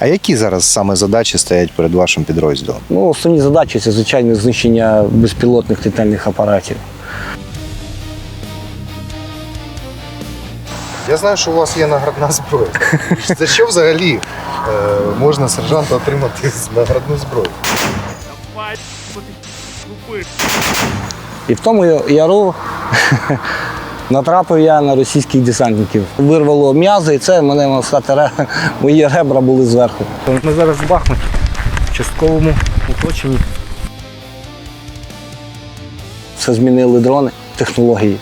А які зараз саме задачі стоять перед вашим підрозділом? Ну, основні задачі це звичайно знищення безпілотних літальних апаратів. Я знаю, що у вас є наградна зброя. За що взагалі е, можна сержанта отримати наградну зброю? І в тому яру натрапив я на російських десантників. Вирвало м'язи, і це мене можна сказати, мої ребра були зверху. Ми зараз в Бахмуті, в частковому оточенні. Все змінили дрони, технології.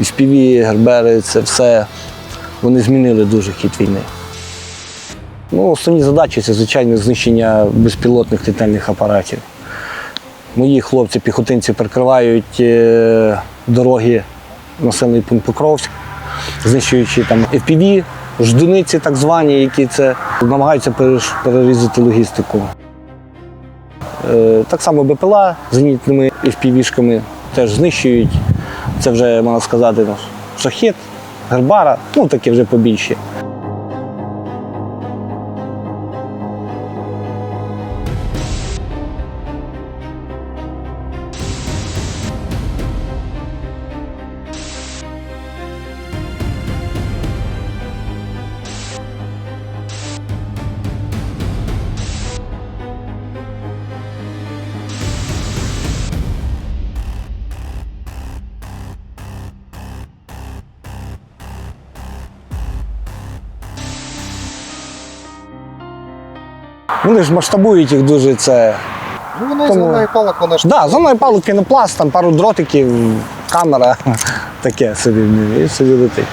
FPV, гербери, це все. Вони змінили дуже хід війни. Ну, основні задачі це, звичайно, знищення безпілотних літальних апаратів. Мої хлопці, піхотинці прикривають е, дороги населений пункт Покровськ, знищуючи там FPV, ждуниці так звані, які це намагаються перерізати логістику. Е, так само БПЛА зенітними FPV-шками теж знищують. Це вже, можна сказати, шахет, гербара, ну такі вже побільші. Вони ж масштабують їх дуже це. Ну, вона Тому- зелена палок, вона ж Да, мною палок пінопласт, там пару дротиків, камера, таке собі і собі летить.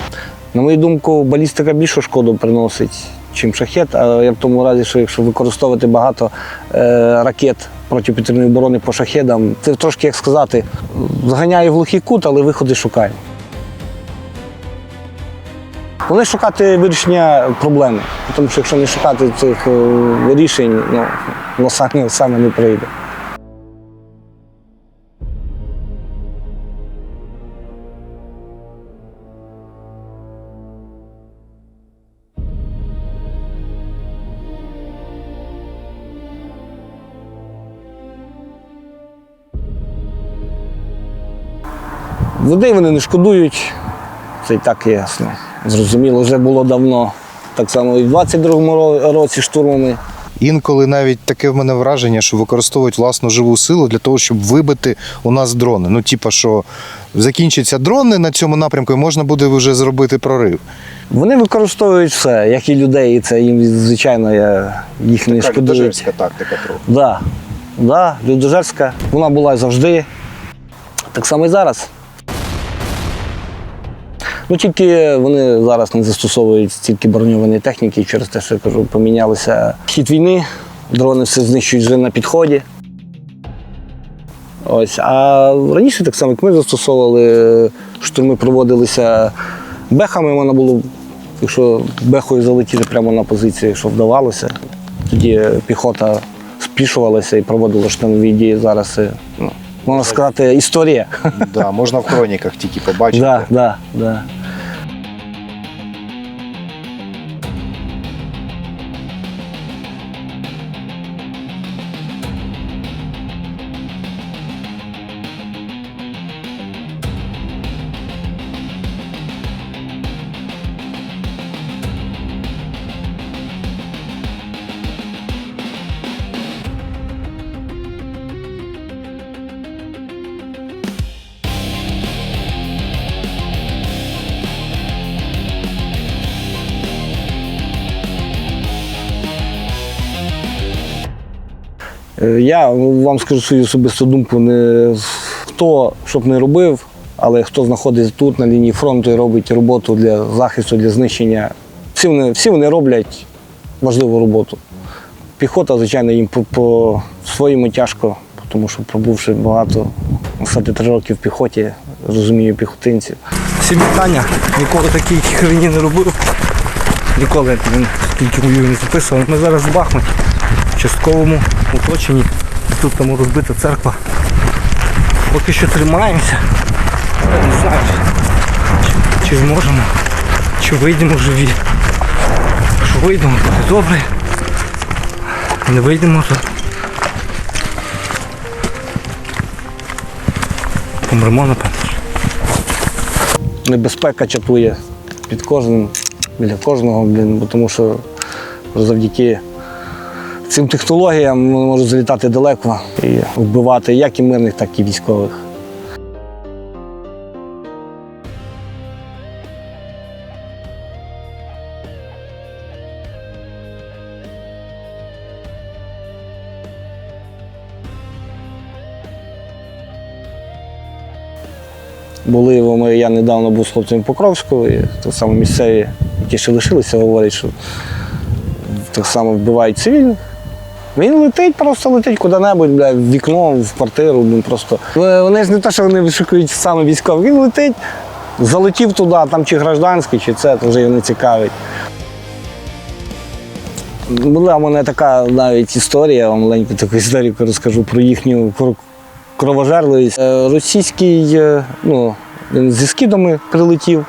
На мою думку, балістика більшу шкоду приносить, чим шахет. А я в тому разі, що якщо використовувати багато е, ракет протиповітряної оборони по шахедам, це трошки, як сказати, заганяє в глухий кут, але виходи шукає. Вони шукати вирішення проблеми, тому що якщо не шукати цих е, рішень, ну, воно саме, не прийде. Води вони не шкодують, це і так ясно. Зрозуміло, вже було давно. Так само і в 22-му році штурмами. інколи навіть таке в мене враження, що використовують власну живу силу для того, щоб вибити у нас дрони. Ну, типа, що закінчаться дрони на цьому напрямку, і можна буде вже зробити прорив. Вони використовують все, як і людей, і це їм, звичайно, я, їх не шкодують. тактика трохи. Да, да, людожерська. Вона була завжди. Так само і зараз. Ну, тільки вони зараз не застосовують стільки броньованої техніки через те, що я кажу, помінялися хід війни, дрони все знищують вже на підході. Ось. А раніше так само, як ми застосовували, штурми проводилися бехами, можна було, якщо бехою залетіти прямо на позицію, якщо вдавалося, тоді піхота спішувалася і проводила штурмові дії. Зараз ну, можна сказати, історія. Да, можна в хроніках тільки побачити. Да, да, да. Я вам скажу свою особисту думку, не хто щоб не робив, але хто знаходиться тут на лінії фронту і робить роботу для захисту, для знищення. Всі вони, всі вони роблять важливу роботу. Піхота, звичайно, їм по, по своєму тяжко, тому що пробувши багато, сказати, три роки в піхоті, розумію піхотинців. Всі вітання, ніколи такій хрені не робив. Ніколи тобі скільки не записував. Ми зараз в Бахмуті, в частковому оточенні. Тут там розбита церква. Поки що тримаємося. Не знаю, чи, чи зможемо, чи вийдемо живі. Якщо вийдемо, буде добре. Не вийдемо, то помремо, напевно. Небезпека чатує під кожним, біля кожного, бо тому що завдяки цим технологіям можуть залітати далеко і вбивати як і мирних, так і військових. Були ми, я недавно був з хлопцями Покровського, і так само місцеві, які ще лишилися, говорять, що так само вбивають цивільних. Він летить, просто летить куди-небудь, бля, в вікно, в квартиру, блін, просто. Е, Вони ж не те, що вони вишукують саме військових, він летить, залетів туди, там чи гражданський, чи це, то вже його не цікавить. Була в мене така навіть історія, я вам маленьку таку історію розкажу про їхню кровожерливість. Е, Російський, е, ну, він зі скидами прилетів.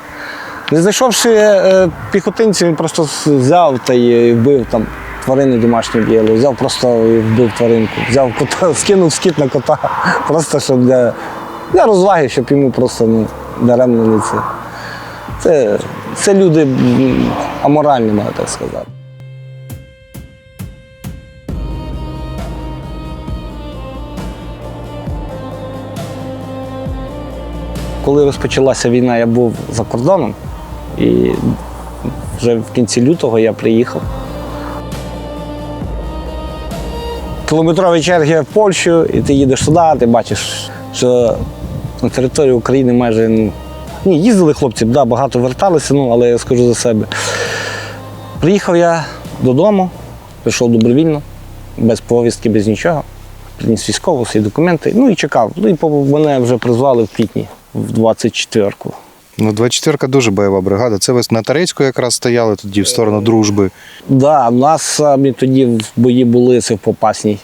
Не знайшовши піхотинців, він просто взяв та й вбив там тварини домашні б'єли. Взяв просто і вбив тваринку. Взяв кота, скинув скид на кота. Просто щоб для, для розваги, щоб йому просто ну, даремно не це. Це, це люди аморальні, можна так сказати. Коли розпочалася війна, я був за кордоном і вже в кінці лютого я приїхав. Кілометрові черги в Польщу, і ти їдеш туди, ти бачиш, що на території України майже ну, ні, їздили хлопці, да, багато верталися, ну, але я скажу за себе. Приїхав я додому, прийшов добровільно, без повістки, без нічого. Приніс військову, всі документи, ну і чекав. Ну і мене вже призвали в квітні, в 24-ку. Ну, 24-ка дуже бойова бригада. Це ви на Тарецьку якраз стояли тоді в сторону дружби. Да, у нас самі тоді в бої були це в Попасній.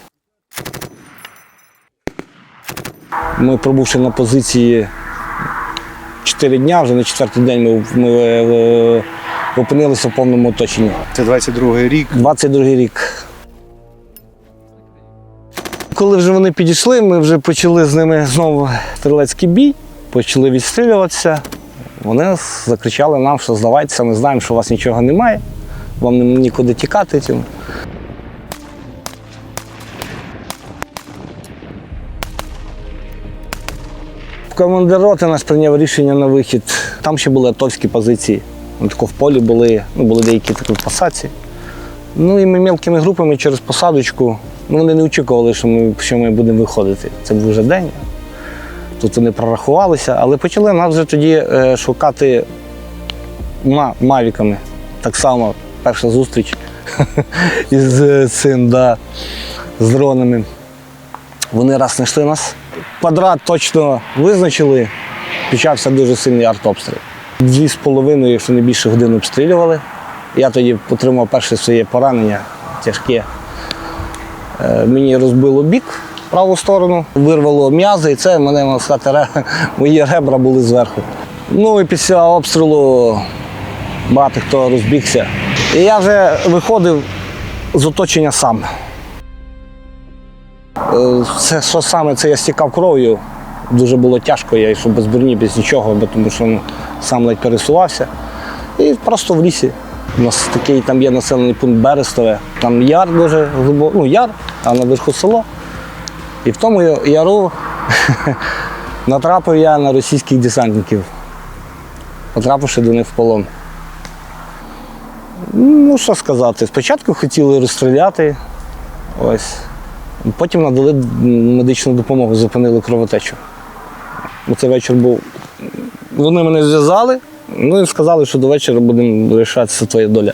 Ми пробувши на позиції 4 дня, вже на четвертий день ми, ми е, опинилися в повному оточенні. Це 22-й рік. 22-й рік. Коли вже вони підійшли, ми вже почали з ними знову стрілецький бій, почали відстрілюватися. Вони закричали нам, що здавайтеся, ми знаємо, що у вас нічого немає, вам нікуди тікати. Командир роти наш прийняв рішення на вихід. Там ще були атовські позиції. Тако в полі були, ну, були деякі такі посадці. Ну і ми мілкими групами через посадочку. Ну, вони не очікували, що ми, що ми будемо виходити. Це був вже день. Тут вони прорахувалися, але почали нас вже тоді е, шукати мавіками. Так само перша зустріч із е, цим, да, з дронами. Вони раз знайшли нас. Квадрат точно визначили, почався дуже сильний артобстріл. Дві з половиною, якщо не більше годин обстрілювали. Я тоді отримав перше своє поранення тяжке. Е, Мені розбило бік праву сторону, вирвало м'язи, і це мене можна сказати, мої ребра були зверху. Ну і після обстрілу багато хто розбігся. І я вже виходив з оточення сам. Це що саме, це я стікав кров'ю. Дуже було тяжко, я йшов без броні, без нічого, бо тому що ну, сам ледь пересувався. І просто в лісі. У нас такий там є населений пункт Берестове. Там яр дуже глибоко, ну яр, а наверху село. І в тому яру натрапив я на російських десантників, потрапивши до них в полон. Ну, що сказати, спочатку хотіли розстріляти, ось. Потім надали медичну допомогу, зупинили кровотечу. У цей вечір був. Вони мене зв'язали, ну і сказали, що до вечора будемо вирішатися твоя доля.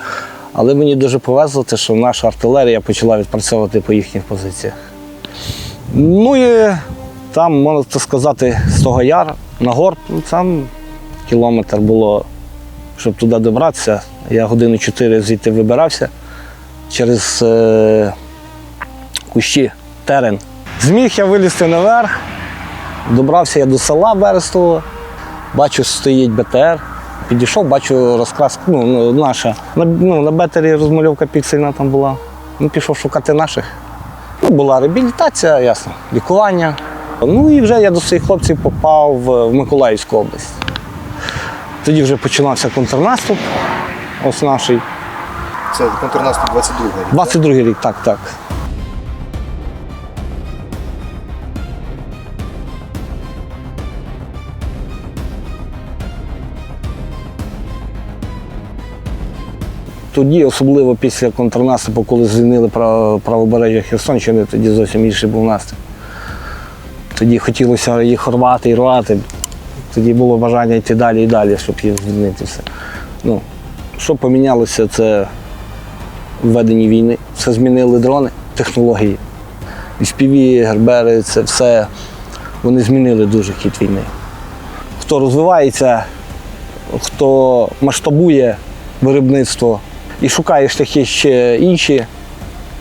Але мені дуже повезло, те, що наша артилерія почала відпрацьовувати по їхніх позиціях. Ну і там, можна сказати, з того яр на гор, ну, там кілометр було, щоб туди добратися. Я години чотири звідти вибирався через е, кущі, терен. Зміг я вилізти наверх, добрався я до села Берестового, бачу, стоїть БТР. Підійшов, бачу розкраска, ну, ну, наша. На, ну, на бетері розмальовка піксельна там була. Ну, пішов шукати наших. Ну, була реабілітація, ясно, лікування. Ну і вже я до своїх хлопців попав в в Миколаївську область. Тоді вже починався контрнаступ, ось наш. Це контрнаступ 22-й рік. 22-й рік, так, так. Тоді, особливо після контрнаступу, коли звільнили право- правобережжя Херсонщини, тоді зовсім інший був настрій. Тоді хотілося їх рвати і рвати. Тоді було бажання йти далі і далі, щоб їх звільнити все. Ну, що помінялося, це введенні війни. Все змінили дрони, технології. FPV, гербери, це все. Вони змінили дуже хід війни. Хто розвивається, хто масштабує виробництво і шукає шляхи ще інші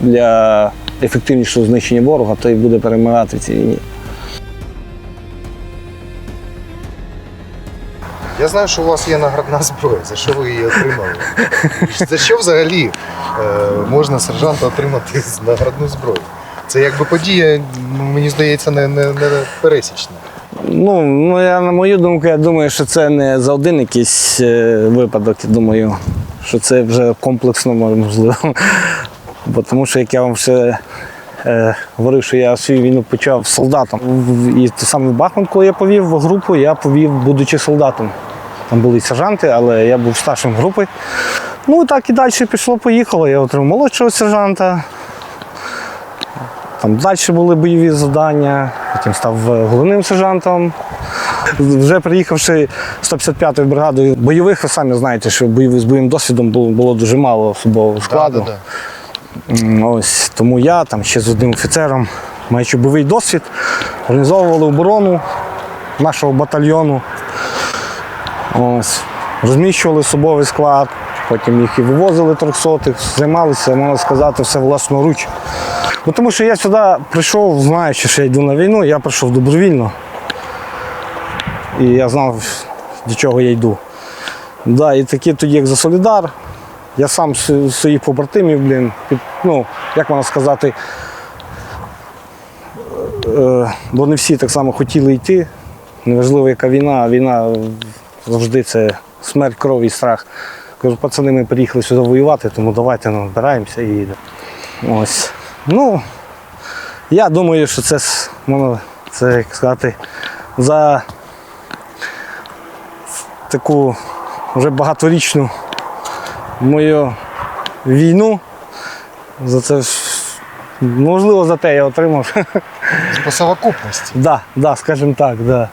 для ефективнішого знищення ворога, той буде перемагати в цій війні. Я знаю, що у вас є наградна зброя. За що ви її отримали? За що взагалі е, можна сержанта отримати з- наградну зброю? Це якби подія, мені здається, не, не, не пересічна. Ну, ну я, на мою думку, я думаю, що це не за один якийсь е, випадок. Я думаю, що це вже комплексно можливо. Бо тому що як я вам ще е, говорив, що я свою війну почав солдатом. І те саме Бахмут, коли я повів в групу, я повів, будучи солдатом. Там були сержанти, але я був старшим групи. Ну і так і далі пішло, поїхало. Я отримав молодшого сержанта. Там далі були бойові завдання, потім став е, головним сержантом. Вже приїхавши 155-ю бригадою бойових, ви самі знаєте, що бойових з бойовим досвідом було, було дуже мало особового складу. Да-да-да. Ось тому я там ще з одним офіцером, маючи бойовий досвід, організовували оборону нашого батальйону. Ось, розміщували особовий склад, потім їх і вивозили трьохсотих, займалися, можна сказати, все власноруч. Бо тому що я сюди прийшов, знаючи, що я йду на війну, я прийшов добровільно. І я знав, до чого я йду. Да, і такі тоді, як за Солідар, я сам своїх побратимів, блін, під, ну, як можна сказати, е, бо не всі так само хотіли йти. Неважливо, яка війна, а війна завжди це смерть, кров і страх. Кажу, пацани, ми приїхали сюди воювати, тому давайте ну, збираємося і їдемо. Ось. Ну, я думаю, що це, можна, це як сказати, за таку вже багаторічну мою війну. За це можливо, за те я отримав. По совокупності. да, да, скажімо так, да.